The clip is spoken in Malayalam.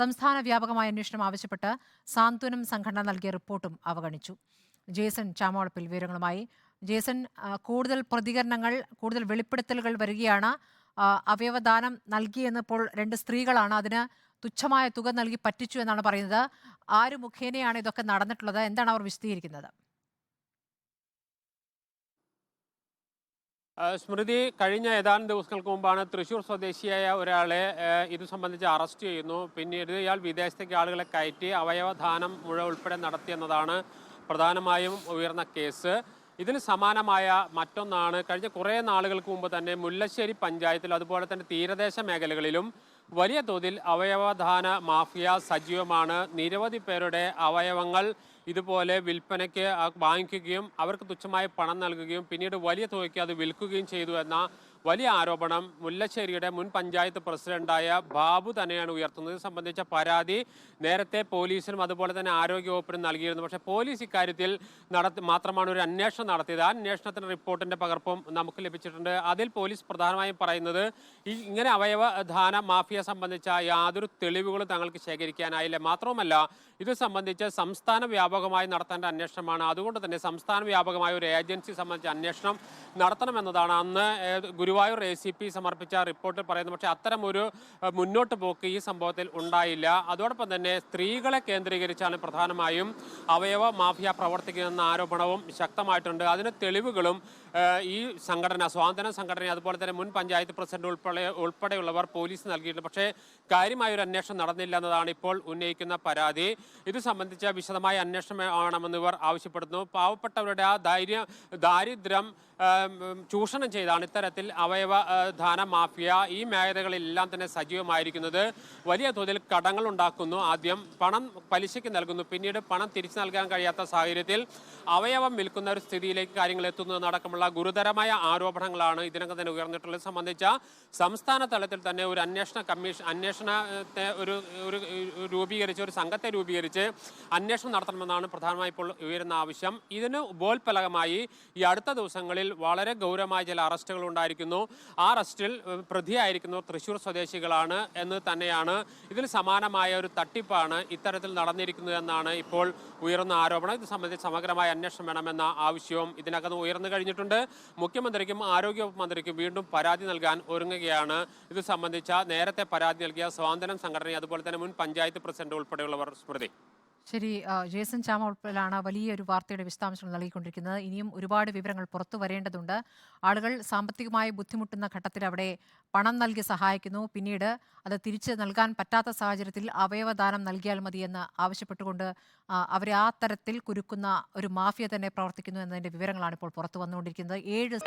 സംസ്ഥാന വ്യാപകമായ അന്വേഷണം ആവശ്യപ്പെട്ട് സാന്ത്വനം സംഘടന നൽകിയ റിപ്പോർട്ടും അവഗണിച്ചു. ജേസൺ ചാമോളപ്പിൽ വിവരങ്ങളുമായി. ജേസൺ കൂടുതൽ പ്രതികരണങ്ങൾ കൂടുതൽ വെളിപ്പെടുത്തലുകൾ വരികയാണ്. അവയവദാനം നൽകിയെന്ന് ഇപ്പോൾ രണ്ട് സ്ത്രീകളാണ് അതിന് തുച്ഛമായ തുക നൽകി പറ്റിച്ചു എന്നാണ് പറയുന്നത്. ആര് മുഖേനയാണ് ഇതൊക്കെ നടന്നിട്ടുള്ളത്? എന്താണ് അവർ വിശദീകരിക്കുന്നത്? സ്മൃതി കഴിഞ്ഞ ഏതാനും ദിവസങ്ങൾക്ക് മുമ്പാണ് തൃശൂർ സ്വദേശിയായ ഒരാളെ ഇത് സംബന്ധിച്ച് അറസ്റ്റ് ചെയ്യുന്നു. പിന്നീട് ഇയാൾ വിദേശത്തേക്ക് ആളുകളെ കയറ്റി അവയവദാനം മുഴ ഉൾപ്പെടെ നടത്തിയെന്നതാണ് പ്രധാനമായും ഉയർന്ന കേസ്. ഇതിന് സമാനമായ മറ്റൊന്നാണ് കഴിഞ്ഞ കുറേ നാളുകൾക്ക് മുമ്പ് തന്നെ മുല്ലശ്ശേരി പഞ്ചായത്തിൽ അതുപോലെ തന്നെ തീരദേശ മേഖലകളിലും വലിയ തോതിൽ അവയവദാന മാഫിയ സജീവമാണ്. നിരവധി പേരുടെ അവയവങ്ങൾ ഇതുപോലെ വിൽപ്പനയ്ക്ക് വാങ്ങിക്കുകയും അവർക്ക് തുച്ഛമായ പണം നൽകുകയും പിന്നീട് വലിയ തുകയ്ക്ക് അത് വിൽക്കുകയും ചെയ്തു എന്ന വലിയ ആരോപണം. മുല്ലശ്ശേരിയുടെ മുൻ പഞ്ചായത്ത് പ്രസിഡന്റായ ബാബു തന്നെയാണ് ഉയർത്തുന്നത്. സംബന്ധിച്ച പരാതി നേരത്തെ പോലീസിനും അതുപോലെ തന്നെ ആരോഗ്യവകുപ്പിനും നൽകിയിരുന്നു. പക്ഷേ പോലീസ് ഇക്കാര്യത്തിൽ നടത്തി മാത്രമാണ് ഒരു അന്വേഷണം നടത്തിയത്. ആ അന്വേഷണത്തിന്റെ റിപ്പോർട്ടിന്റെ പകർപ്പും നമുക്ക് ലഭിച്ചിട്ടുണ്ട്. അതിൽ പോലീസ് പ്രധാനമായും പറയുന്നത് ഈ ഇങ്ങനെ അവയവദാന മാഫിയ സംബന്ധിച്ച യാതൊരു തെളിവുകളും തങ്ങൾക്ക് ശേഖരിക്കാനായില്ല. മാത്രവുമല്ല ഇത് സംബന്ധിച്ച് സംസ്ഥാന വ്യാപകമായി നടത്തേണ്ട അന്വേഷണമാണ്. അതുകൊണ്ട് തന്നെ സംസ്ഥാന വ്യാപകമായ ഒരു ഏജൻസി സംബന്ധിച്ച അന്വേഷണം നടത്തണമെന്നതാണ് അന്ന് ഏത് ഗുരുവായൂർ എ സി പി സമർപ്പിച്ച റിപ്പോർട്ടിൽ പറയുന്നത് പക്ഷേ അത്തരം ഒരു മുന്നോട്ട് പോക്ക് ഈ സംഭവത്തിൽ ഉണ്ടായില്ല. അതോടൊപ്പം തന്നെ സ്ത്രീകളെ കേന്ദ്രീകരിച്ചാണ് പ്രധാനമായും അവയവ മാഫിയ പ്രവർത്തിക്കുന്നതെന്ന ആരോപണവും ശക്തമായിട്ടുണ്ട്. അതിന് തെളിവുകളും ഈ സംഘടന സ്വാതന്ത്ര്യ സംഘടന അതുപോലെ തന്നെ മുൻ പഞ്ചായത്ത് പ്രസിഡന്റ് ഉൾപ്പെടെ ഉൾപ്പെടെയുള്ളവർ പോലീസ് നൽകിയിട്ടുണ്ട്. പക്ഷേ കാര്യമായ ഒരു അന്വേഷണം നടന്നില്ല എന്നതാണ് ഇപ്പോൾ ഉന്നയിക്കുന്ന പരാതി. ഇത് സംബന്ധിച്ച വിശദമായ അന്വേഷണം ആവണമെന്ന് ഇവർ ആവശ്യപ്പെടുന്നു. പാവപ്പെട്ടവരുടെ ആ ദാരിദ്ര്യം ചൂഷണം ചെയ്താണ് ഇത്തരത്തിൽ അവയവ ധാന മാഫിയ ഈ മേഖലകളിലെല്ലാം തന്നെ സജീവമായിരിക്കുന്നത്. വലിയ തോതിൽ കടങ്ങൾ ഉണ്ടാക്കുന്നു. ആദ്യം പണം പലിശയ്ക്ക് നൽകുന്നു. പിന്നീട് പണം തിരിച്ചു നൽകാൻ കഴിയാത്ത സാഹചര്യത്തിൽ അവയവം വിൽക്കുന്ന ഒരു സ്ഥിതിയിലേക്ക് കാര്യങ്ങൾ എത്തുന്നതടക്കമുള്ള ഗുരുതരമായ ആരോപണങ്ങളാണ് ഇതിനകം തന്നെ ഉയർന്നിട്ടുള്ളത്. സംബന്ധിച്ച സംസ്ഥാന തലത്തിൽ തന്നെ ഒരു അന്വേഷണ കമ്മീഷൻ അന്വേഷണത്തെ ഒരു ഒരു രൂപീകരിച്ച് ഒരു സംഘത്തെ രൂപീകരിച്ച് അന്വേഷണം നടത്തണമെന്നാണ് പ്രധാനമായി ഇപ്പോൾ ഉയരുന്ന ആവശ്യം. ഇതിന് ബോൽപലകമായി ഈ അടുത്ത ദിവസങ്ങളിൽ വളരെ ഗൗരവമായ ചില അറസ്റ്റുകൾ ഉണ്ടായിരിക്കുന്നു. ആ അറസ്റ്റിൽ പ്രതിയായിരിക്കുന്നു തൃശൂർ സ്വദേശികളാണ് എന്ന് തന്നെയാണ്. ഇതിന് സമാനമായ ഒരു തട്ടിപ്പാണ് ഇത്തരത്തിൽ നടന്നിരിക്കുന്നത് എന്നാണ് ഇപ്പോൾ ഉയർന്ന ആരോപണം. ഇത് സംബന്ധിച്ച് സമഗ്രമായ അന്വേഷണം വേണമെന്ന ആവശ്യവും ഇതിനകം ഉയർന്നു കഴിഞ്ഞിട്ടുണ്ട്. മുഖ്യമന്ത്രിക്കും ആരോഗ്യ മന്ത്രിക്കും വീണ്ടും പരാതി നൽകാൻ ഒരുങ്ങുകയാണ്. ഇത് സംബന്ധിച്ച നേരത്തെ പരാതി നൽകിയ സ്വാതന്ത്ര്യം സംഘടന അതുപോലെ തന്നെ മുൻ പഞ്ചായത്ത് പ്രസിഡന്റ് ഉൾപ്പെടെയുള്ളവർ സ്മൃതി. ശരി ജേസൻ ചാമ ഉൾപ്പെടെയാണ് വലിയൊരു വാർത്തയുടെ വിശദാംശങ്ങൾ നൽകിക്കൊണ്ടിരിക്കുന്നത്. ഇനിയും ഒരുപാട് വിവരങ്ങൾ പുറത്തു വരേണ്ടതുണ്ട്. ആളുകൾ സാമ്പത്തികമായി ബുദ്ധിമുട്ടുന്ന ഘട്ടത്തിൽ അവിടെ പണം നൽകി സഹായിക്കുന്നു. പിന്നീട് അത് തിരിച്ച് നൽകാൻ പറ്റാത്ത സാഹചര്യത്തിൽ അവയവദാനം നൽകിയാൽ മതിയെന്ന് ആവശ്യപ്പെട്ടുകൊണ്ട് അവരെ ആ തരത്തിൽ കുരുക്കുന്ന ഒരു മാഫിയ തന്നെ പ്രവർത്തിക്കുന്നു എന്നതിന്റെ വിവരങ്ങളാണ് ഇപ്പോൾ പുറത്തു വന്നുകൊണ്ടിരിക്കുന്നത്. ഏഴ്